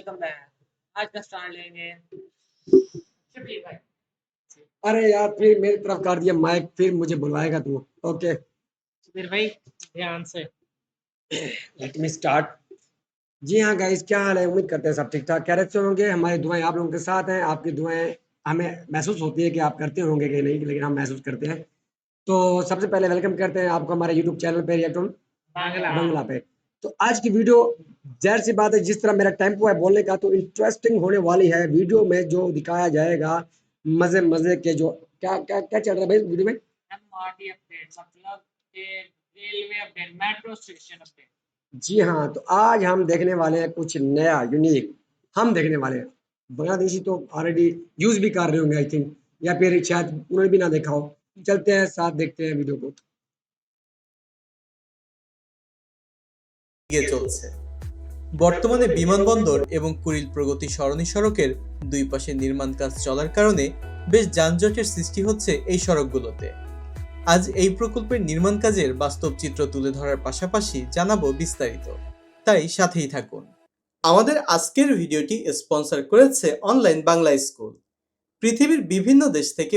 Welcome back आज का start लेंगे। शबीर भाई। अरे यार फिर मेरी तरफ़ कर दिया माइक फिर मुझे बुलवाएगा तू। ओके शबीर भाई ध्यान से। लेट मी स्टार्ट जी हाँ गाइस क्या हाल है? उम्मीद करते हैं सब ठीक ठाक कह रहे होंगे। हमारी दुआएँ आप लोगों के साथ हैं। आपकी दुआएँ हमें महसूस होती है कि आप करते होंगे कि नहीं लेकिन हम महसूस करते हैं। तो सबसे पहले वेलकम करते हैं आपको हमारे यूट्यूब चैनल पे रिएक्ट बंगला पे। तो आज की वीडियो ज़ाहिर सी बात है जिस तरह मेरा टेंपो है बोलने का तो इंटरेस्टिंग होने वाली है वीडियो में जो दिखाया जाएगा मज़े मज़े के जो क्या क्या क्या चल रहा है भाई वीडियो में? मतलब जी हाँ तो आज हम देखने वाले हैं कुछ नया यूनिक हम देखने वाले हैं। बांग्लादेशी तो ऑलरेडी यूज़ भी कर रहे होंगे आई थिंक या फिर शायद उन्होंने भी ना देखा हो। चलते हैं साथ देखते हैं वीडियो को। এগিয়ে চলছে। বর্তমানে বিমানবন্দর এবং কুড়িল প্রগতি সরণি সড়কের দুই পাশে নির্মাণ কাজ চলার কারণে বেশ যানজটের সৃষ্টি হচ্ছে এই সড়কগুলোতে। আজ এই প্রকল্পের নির্মাণ কাজের বাস্তব চিত্র তুলে ধরার পাশাপাশি জানাব বিস্তারিত। তাই সাথেই থাকুন। আমাদের আজকের ভিডিওটি স্পন্সর করেছে অনলাইন বাংলা স্কুল। পৃথিবীর বিভিন্ন দেশ থেকে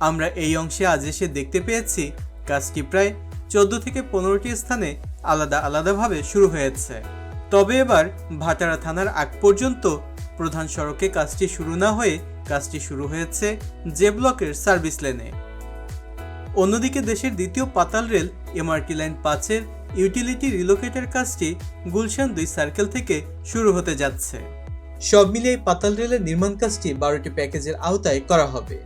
আমরা এই অংশে আজ এসে দেখতে পেয়েছি কাজটি প্রায় চোদ্দ থেকে পনেরোটি স্থানে আলাদা আলাদাভাবে শুরু হয়েছে। তবে এবার ভাটারা থানার আগ পর্যন্ত প্রধান সড়কে কাজটি শুরু না হয়ে কাজটি শুরু হয়েছে জে ব্লকের সার্ভিস লেনে। অন্যদিকে দেশের দ্বিতীয় পাতাল রেল, এমআরটি লাইন পাঁচের ইউটিলিটি রিলোকেটের কাজটি গুলশান দুই সার্কেল থেকে শুরু হতে যাচ্ছে। সব মিলিয়ে পাতাল রেলের নির্মাণ কাজটি বারোটি প্যাকেজের আওতায় করা হবে,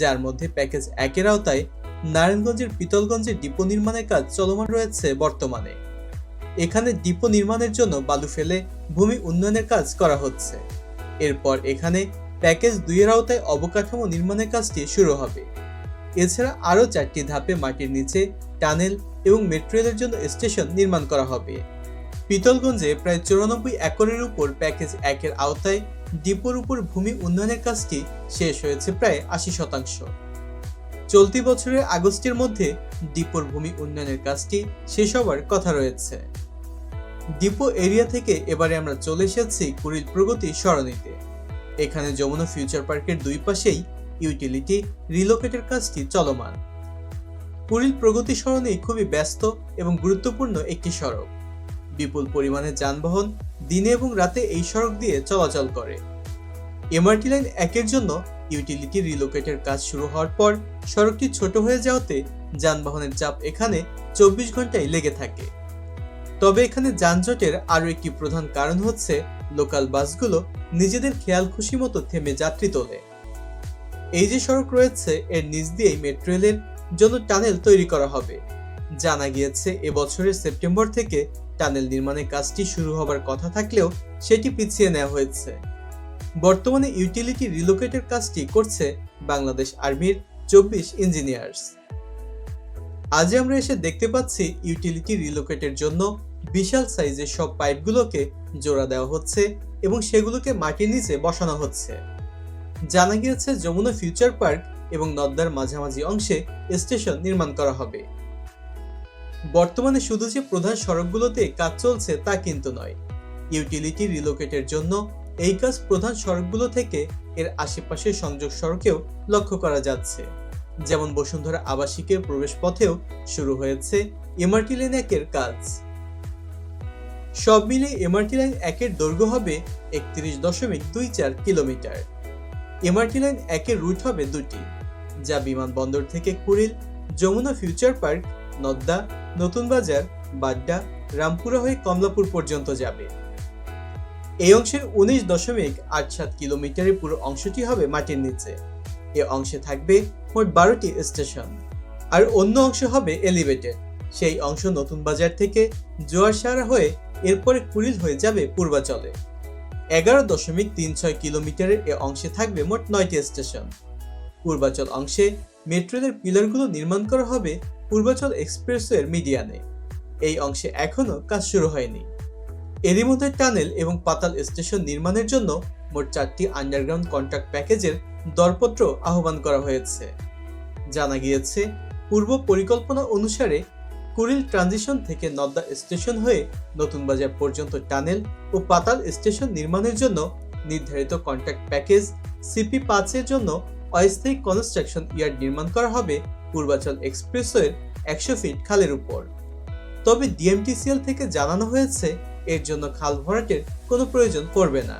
যার মধ্যে প্যাকেজ একের আওতায় নারায়ণগঞ্জের পিতলগঞ্জে ডিপো নির্মাণের কাজ চলমান রয়েছে বর্তমানে। এখানে ডিপো নির্মাণের জন্য বালু ফেলে ভূমি উন্নয়নের কাজ করা হচ্ছে। এরপর এখানে প্যাকেজ দুইয়ের আওতায় অবকাঠামো নির্মাণের কাজটি শুরু হবে। এছাড়া আরও চারটি ধাপে মাটির নিচে টানেল এবং মেট্রো রেলের জন্য স্টেশন নির্মাণ করা হবে। পিতলগঞ্জে প্রায় চুরানব্বই একরের উপর প্যাকেজ একের আওতায় ডিপোর উপর ভূমি উন্নয়নের কাজটি শেষ হয়েছে প্রায় আশি শতাংশ। চলতি বছরের আগস্টের মধ্যে ডিপোর ভূমি উন্নয়নের কাজটি শেষ হওয়ার কথা রয়েছে। ডিপো এরিয়া থেকে এবারে আমরা চলে এসেছি কুড়িল প্রগতি সরণিতে। এখানে যমুনা ফিউচার পার্কের দুই পাশেই ইউটিলিটি রিলোকেটের কাজটি চলমান। কুড়িল প্রগতি সরণি খুবই ব্যস্ত এবং গুরুত্বপূর্ণ একটি সড়ক। বিপুল পরিমাণে যানবাহন দিনে এবং রাতে এই সড়ক দিয়ে চলাচল করে। এমআরটি লাইন একের জন্য ইউটিলিটি রিলোকেটের কাজ শুরু হওয়ার পর সড়কটি ছোট হয়ে যাওয়াতে যানবাহনের চাপ এখানে চব্বিশ ঘন্টায় লেগে থাকে। তবে এখানে যানজটের আরও একটি প্রধান কারণ হচ্ছে লোকাল বাসগুলো নিজেদের খেয়াল খুশি মতো থেমে যাত্রী তোলে। এই যে সড়ক রয়েছে, এর নিচ দিয়েই মেট্রো রেলের জন্য টানেল তৈরি করা হবে। জানা গিয়েছে, এবছরের সেপ্টেম্বর থেকে টানেল নির্মাণের কাজটি শুরু হবার কথা থাকলেও সেটি পিছিয়ে নেওয়া হয়েছে। বর্তমানে ইউটিলিটি রিলোকেটের কাজটি করছে বাংলাদেশ আর্মির চব্বিশ ইঞ্জিনিয়ার্স আজ আমরা এসে দেখতে পাচ্ছি ইউটিলিটি রিলোকেটের জন্য বিশাল সাইজের সব পাইপগুলোকে জোড়া দেওয়া হচ্ছে এবং সেগুলোকে মাটির নিচে বসানো হচ্ছে। জানা গিয়েছে যমুনা ফিউচার পার্ক এবং নদ্দার মাঝামাঝি অংশে স্টেশন নির্মাণ করা হবে। বর্তমানে শুধু যে প্রধান সড়কগুলোতে কাজ চলছে তা কিন্তু নয়। ইউটিলিটি রিলোকেটের জন্য এই কাজ প্রধান সড়কগুলো থেকে এর আশেপাশের সংযোগ সড়কেও লক্ষ্য করা যাচ্ছে। যেমন বসুন্ধরা আবাসিকের প্রবেশ পথেও শুরু হয়েছে এমআরটি লাইন একের কাজ। সব মিলে এমআরটি লাইন একের দৈর্ঘ্য হবে একত্রিশ দশমিক দুই চার কিলোমিটার। এমআরটি লাইন একের রুট হবে দুটি, যা বিমানবন্দর থেকে কুড়িল, যমুনা ফিউচার পার্ক, নদ্দা, নতুন বাজার, বাড্ডা, রামপুরা হয়ে কমলাপুর পর্যন্ত যাবে। এই অংশের উনিশ দশমিক আট সাত কিলোমিটারের পুরো অংশটি হবে মাটির নিচে। এ অংশে থাকবে মোট বারোটি স্টেশন। আর অন্য অংশ হবে এলিভেটেড। সেই অংশ নতুন বাজার থেকে জোয়ারসারা হয়ে এরপরে কুড়িল হয়ে যাবে পূর্বাচলে। এগারো দশমিক তিন ছয় কিলোমিটারের এ অংশে থাকবে মোট নয়টি স্টেশন। পূর্বাচল অংশে মেট্রো রেলের পিলারগুলো নির্মাণ করা হবে পূর্বাচল এক্সপ্রেসওয়ের মিডিয়ানে। এই অংশে এখনও কাজ শুরু হয়নি। এরই মধ্যে টানেল এবং পাতাল স্টেশন নির্মাণের জন্য মোট চারটি আন্ডারগ্রাউন্ড কন্ট্রাক্ট প্যাকেজের দরপত্র আহ্বান করা হয়েছে। জানা গিয়েছে, পূর্ব পরিকল্পনা অনুসারে কুড়িল ট্রানজিশন থেকে নদ্দা স্টেশন হয়ে নতুন বাজার পর্যন্ত টানেল ও পাতাল স্টেশন নির্মাণের জন্য নির্ধারিত কন্ট্রাক্ট প্যাকেজ সিপি পাঁচের জন্য অস্থায়ী কনস্ট্রাকশন ইয়ার্ড নির্মাণ করা হবে পূর্বাচল এক্সপ্রেসওয়ের একশো ফিট খালের উপর। তবে ডিএমটিসিএল থেকে জানানো হয়েছে এর জন্য খাল ভরাটের কোনো প্রয়োজন পড়বে না।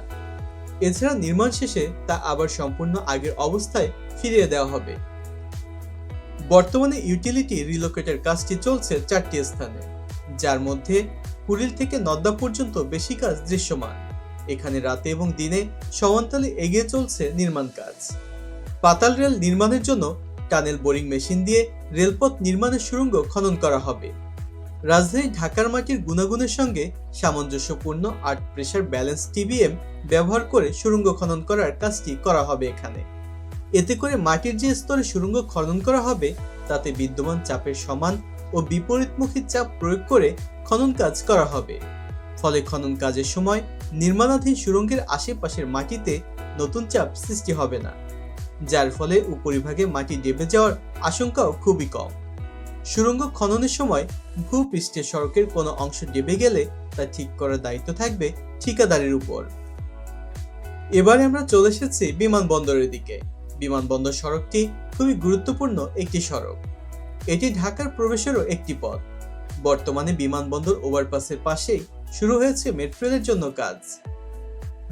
এছাড়া নির্মাণ শেষে তা আবার সম্পূর্ণ আগের অবস্থায় ফিরিয়ে দেওয়া হবে। বর্তমানে ইউটিলিটি রিলোকেটের কাজটি চলছে চারটি স্থানে, যার মধ্যে কুড়িল থেকে নদ্দা পর্যন্ত বেশি কাজ দৃশ্যমান। এখানে রাতে এবং দিনে সমান্তালে এগিয়ে চলছে নির্মাণ কাজ। পাতাল রেল নির্মাণের জন্য টানেল বোরিং মেশিন দিয়ে রেলপথ নির্মাণের সুড়ঙ্গ খনন করা হবে। রাজধানী ঢাকার মাটির গুণাগুণের সঙ্গে সামঞ্জস্যপূর্ণ আর্ট প্রেশার ব্যালেন্স টিবিএম ব্যবহার করে সুড়ঙ্গ খনন করার কাজটি করা হবে এখানে। এতে করে মাটির যে স্তরে সুড়ঙ্গ খনন করা হবে, তাতে বিদ্যমান চাপের সমান ও বিপরীতমুখী চাপ প্রয়োগ করে খনন কাজ করা হবে। ফলে খনন কাজের সময় নির্মাণাধীন সুড়ঙ্গের আশেপাশের মাটিতে নতুন চাপ সৃষ্টি হবে না, যার ফলে উপরিভাগে মাটি ডেবে যাওয়ার আশঙ্কাও খুবই কম। সুড়ঙ্গ খননের সময় ভূপৃষ্ঠের সড়কের কোনো অংশ ডেবে গেলে তা ঠিক করার দায়িত্ব থাকবে ঠিকাদারের উপর। এবারে আমরা চলে এসেছি বিমানবন্দরের দিকে। বিমানবন্দর সড়কটি খুবই গুরুত্বপূর্ণ একটি সড়ক। এটি ঢাকার প্রবেশেরও একটি পথ। বর্তমানে বিমানবন্দর ওভারপাসের পাশেই শুরু হয়েছে মেট্রো রেলের জন্য কাজ।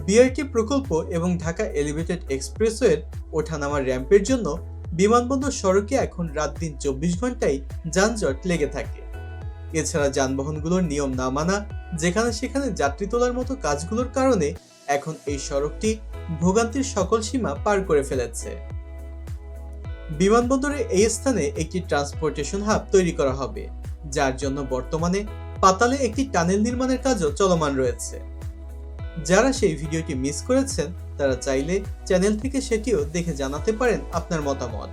বিআরটি প্রকল্প এবং ঢাকা এলিভেটেড এক্সপ্রেসওয়ের ওঠানামা র্যাম্পের জন্য বিমানবন্দর সড়কে এখন রাত দিন চব্বিশ ঘন্টায় যানজট লেগে থাকে। এছাড়া যানবাহনগুলোর নিয়ম না মানা, যেখানে সেখানে যাত্রী তোলার মতো কাজগুলোর কারণে এখন এই সড়কটি ভোগান্তির সকল সীমা পার করে ফেলেছে। বিমানবন্দরের এই স্থানে একটি ট্রান্সপোর্টেশন হাব তৈরি করা হবে, যার জন্য বর্তমানে পাতালে একটি টানেল নির্মাণের কাজও চলমান রয়েছে। যারা সেই ভিডিওটি মিস করেছেন তারা চাইলে চ্যানেল থেকে সেটিও দেখে জানাতে পারেন আপনার মতামত।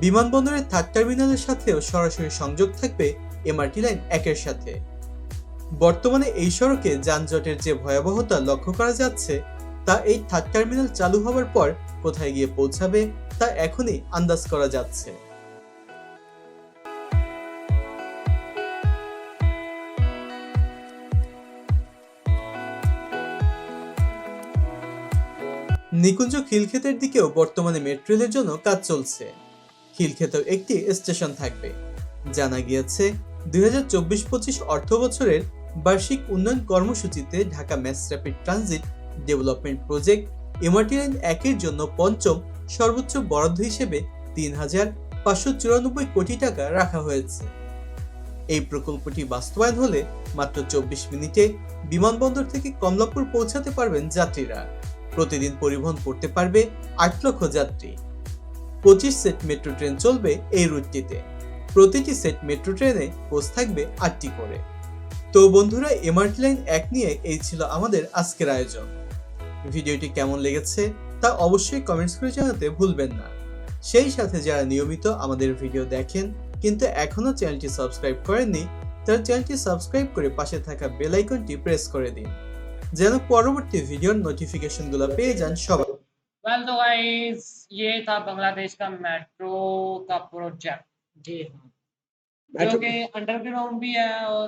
বিমানবন্দরের থার্ড টার্মিনালের সাথেও সরাসরি সংযোগ থাকবে এমআরটি লাইন একের সাথে। বর্তমানে এই সড়কে যানজটের যে ভয়াবহতা লক্ষ্য করা যাচ্ছে, তা এই থার্ড টার্মিনাল চালু হওয়ার পর কোথায় গিয়ে পৌঁছাবে, তা এখনই আন্দাজ করা যাচ্ছে। নিকুঞ্জ খিলক্ষেতের দিকেও বর্তমানে মেট্রো রেলের জন্য কাজ চলছে। খিলক্ষেতেও একটি স্টেশন থাকবে। জানা গিয়েছে, দুই হাজার চব্বিশ পঁচিশ অর্থ বছরের বার্ষিক উন্নয়ন কর্মসূচিতে Dhaka mass rapid transit development project MRT line একের জন্য পঞ্চম সর্বোচ্চ বরাদ্দ হিসেবে তিন হাজার পাঁচশো চুরানব্বই কোটি টাকা রাখা হয়েছে। এই প্রকল্পটি বাস্তবায়ন হলে মাত্র চব্বিশ মিনিটে বিমানবন্দর থেকে কমলাপুর পৌঁছাতে পারবেন যাত্রীরা। প্রতিদিন পরিবহন করতে পারবে আট লক্ষ যাত্রী। পঁচিশ সেট মেট্রো ট্রেন চলবে এই রুটটিতে। প্রতিটি সেট মেট্রো ট্রেনে কোচ থাকবে আটটি করে। তো বন্ধুরা এমআরটি লাইন এক নিয়ে এই ছিল আমাদের আজকের আয়োজন। ভিডিওটি কেমন লেগেছে তা অবশ্যই কমেন্টস করে জানাতে ভুলবেন না। সেই সাথে যারা নিয়মিত আমাদের ভিডিও দেখেন, কিন্তু এখনও চ্যানেলটি সাবস্ক্রাইব করেননি, তারা চ্যানেলটি সাবস্ক্রাইব করে পাশে থাকা বেল আইকনটি প্রেস করে দিন। যেন পরবর্তী ভিডিওর নোটিফিকেশনগুলো পেয়ে যান সবাই वेल तो गाइस ये था बांग्लादेश का मेट्रो का प्रोजेक्ट जी हाँ जो मेट्रो कि अंडरग्राउंड भी है और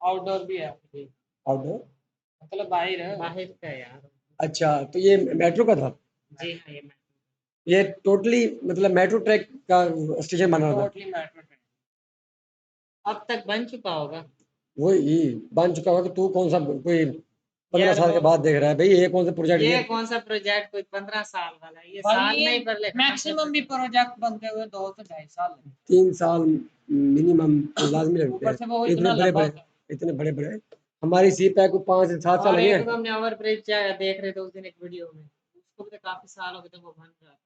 आउटडोर भी है आउटडोर मतलब बाहर है बाहर का यार अच्छा तो ये मेट्रो का था जी हाँ ये मैं ये टोटली मतलब मेट्रो ट्रैक का स्टेशन बना रहा था टोटली मेट्रो ट्रेन अब तक बन चुका होगा वो ही बन चुका होगा कि तू कौन सा कोई पंद्रह साल के बाद देख रहा है भाई ये कौन सा प्रोजेक्ट ये ये? कौन सा प्रोजेक्ट कोई पंद्रह साल वाला ये साल नहीं पर ले मैक्सिमम भी प्रोजेक्ट बनते हुए दो से ढाई साल तीन साल मिनिमम लाजमी लगते हैं। इतने बड़े बड़े इतने बड़े बड़े। हमारी सी पैक को पाँच से सात साल और लगे एक हमने ओवर ब्रिज देख रहे थे उस दिन एक वीडियो में। उसको भी तो काफ़ी साल हो गए थे वो बन रहा था।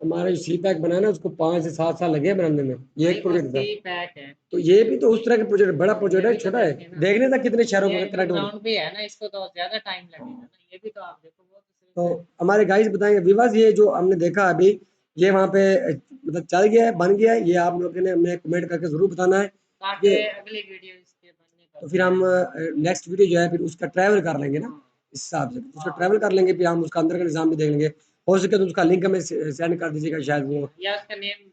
हमारा जो सी पैक बना है ना उसको पाँच से सात साल लगे बनाने में। ये एक प्रोजेक्ट था। है। तो ये भी तो उस तरह का प्रोजेक्ट बड़ा प्रोजेक्ट है तो छोटा है। देखने तक कितने शहरों में कनेक्ट हो भी है ना इसको तो ज़्यादा टाइम लगेगा ये भी तो आप देखो तो तो हमारे गाइस बताएँगे विवास ये जो हमने देखा अभी ये वहाँ पे मतलब चल गया है बन गया है। ये आप लोगों ने हमें कमेंट करके ज़रूर बताना है। अगली वीडियो इसके बनने का। तो फिर हम नेक्स्ट वीडियो जो है फिर उसका ट्रैवल कर लेंगे ना इस हिसाब से। उसका ट्रैवल कर लेंगे फिर हम उसका अंदर का निज़ाम भी देख लेंगे। हो सके तो उसका लिंक हमें सेंड कर दीजिएगा शायद वो या उसका नेम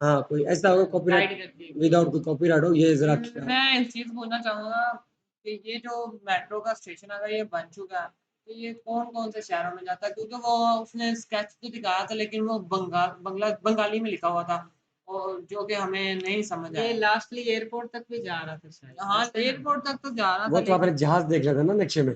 हाँ कोई ऐसा होगा कॉपीराइट है विदाउट कोई कॉपीराइट हो ये जरा मैं एक चीज़ बोलना चाहूँगा कि ये जो मेट्रो का स्टेशन अगर ये बन चुका है। तो ये कौन कौन से शहरों में जाता है? क्योंकि वो उसने स्केच तो दिखाया था लेकिन वो बंगाल बंगला बंगाली में लिखा हुआ था। और जो कि हमें नहीं समझ आया। लास्टली एयरपोर्ट तक भी जा रहा था शायद। हाँ एयरपोर्ट तक तो जा रहा वो था तो आपने जहाज़ देख लिया था ना नक्शे में?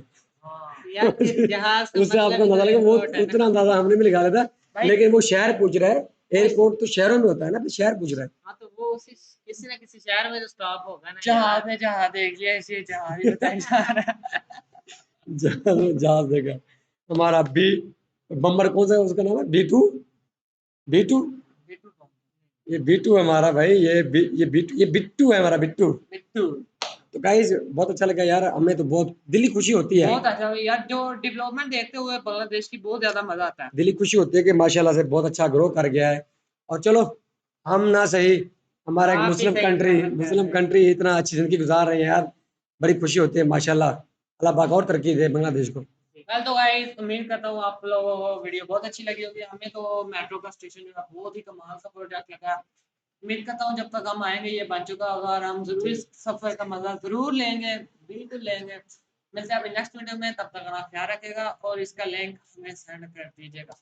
उससे आपको ही अंदाज़ा तो वो उतना अंदाज़ा हमने भी लगा लिया था भाई। लेकिन वो शहर पूछ रहा है एयरपोर्ट तो शहरों में होता है ना तो शहर पूछ रहा है। हाँ तो वो उसी किसी ना किसी शहर में तो स्टॉप होगा ना। जहाज़ यार। जहाज़ देख लिया इसे जहाज़ ही बताया जा रहा है। जहाज़ जहाज़ देखा। हमारा बी बम्बर कौन सा उसका नाम है? B two? B two? Bittu ये बी टू हमारा भाई ये बी ये बी ये बिट्टू है हमारा बिट्टू बिट्टू तो गाइस बहुत अच्छा लगा यार हमें तो बहुत दिली खुशी होती है। बहुत अच्छा यार जो डेवलपमेंट देखते हुए बांग्लादेश की बहुत ज़्यादा मज़ा आता है। दिली खुशी होती है कि माशाल्लाह से बहुत अच्छा ग्रो कर गया है। और चलो हम ना सही हमारा एक मुस्लिम कंट्री मुस्लिम कंट्री इतना अच्छी ज़िंदगी गुजार रहे हैं यार बड़ी खुशी होती है माशाल्लाह। अल्लाह पाक और तरक्की दे बांग्लादेश को। वेल तो गाइस उम्मीद करता हूँ आप लोगों को वीडियो बहुत अच्छी लगी होगी। हमें तो मेट्रो का स्टेशन जो है बहुत ही कमाल का प्रोजेक्ट लगा। उम्मीद करता हूँ जब तक हम आएँगे, ये बन चुका होगा और हम ज़रूर इस सफ़र का मज़ा ज़रूर लेंगे, बिल्कुल लेंगे। मिलते हैं अभी नेक्स्ट वीडियो में, तब तक अपना ख्याल रखेगा और इसका लिंक हमें सेंड कर दीजिएगा।